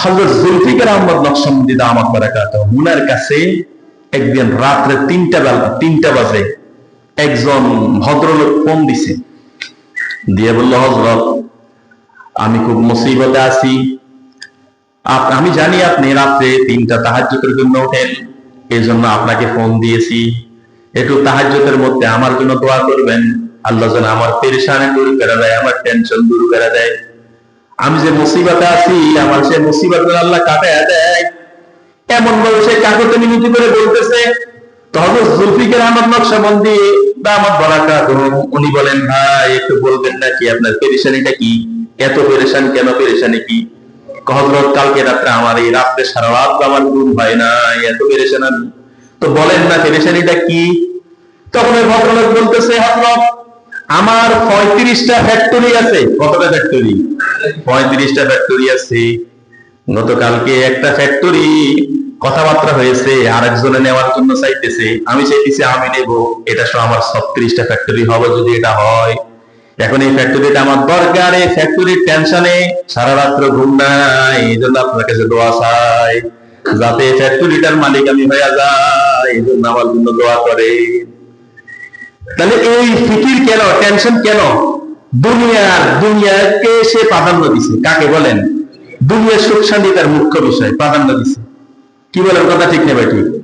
হযরত জুলফিকার আহমদ উনার কাছে একদিন রাত্রে তিনটা বেলা তিনটা বাজে একজন ভদ্রলোক ফোন দিছে। দিয়ে বলল হজরত আমি খুব মুসিবতে আছি। আমি জানি আপনি রাত্রে তিনটা তাহাজ্জুদের জন্য ওঠেন এই জন্য আপনাকে ফোন দিয়েছি। একটু তাহাজ্জুদের মধ্যে আমার জন্য দোয়া করবেন। আল্লাহ যেন আমার পেরেশানি দূর করে দেয়, আমার টেনশন দূর করে দেয়। আমি যে মুসিবতে আছি, আমার সে মুসিবত আল্লাহ কাটায় দেয়। এমন ভাবে সে কাগজে মিনতি করে বলতেছে তখন জুলফিকার আহমদ নকশবন্দি দামাত বরাকাত উনি বলেন, ভাই, একটু বলবেন নাকি? আপনার পেরেশানিটা কি? এত পেরেশান কেন? পেরেশানি কি? কালকে রাত্রে আমার এই রাত্রে সারা রাত আমার ঘুম হয় না, এত পেরেশান আমি। তো বলেন না, পেরেশানিটা কি? তখন ওই ভদ্রলোক বলতেছে হজরত আমার পঁয়ত্রিশটা ফ্যাক্টরি আছে। কতটা ফ্যাক্টরি পঁয়ত্রিশটা ফ্যাক্টরি আছে। গতকালকে একটা ফ্যাক্টরি কথাবার্তা হয়েছে আর একজনে নেওয়ার জন্য চাইতেছে, আমি চাইতেছি আমি নেব, এটা সহ আমার ছত্রিশটা ফ্যাক্টরি হবে যদি এটা হয়। এখন এই ফ্যাক্টরিটা আমার দরকার, এই ফ্যাক্টরির টেনশনে সারা রাত্র ঘুম নাই এই জন্য আপনার কাছে দোয়া চাই, যাতে ফ্যাক্টরিটার মালিক আমি হয়ে যাই এই জন্য আমার জন্য দোয়া করে। তাহলে এই ফিকির কেন টেনশন কেন? দুনিয়ার দুনিয়াকে সে প্রাধান্য দিছে? কাকে বলেন? দুনিয়া সুখ শান্তি তার মুখ্য বিষয়, প্রাধান্য দিছে। কি বলেন? কথা ঠিক নেবে ঠিক?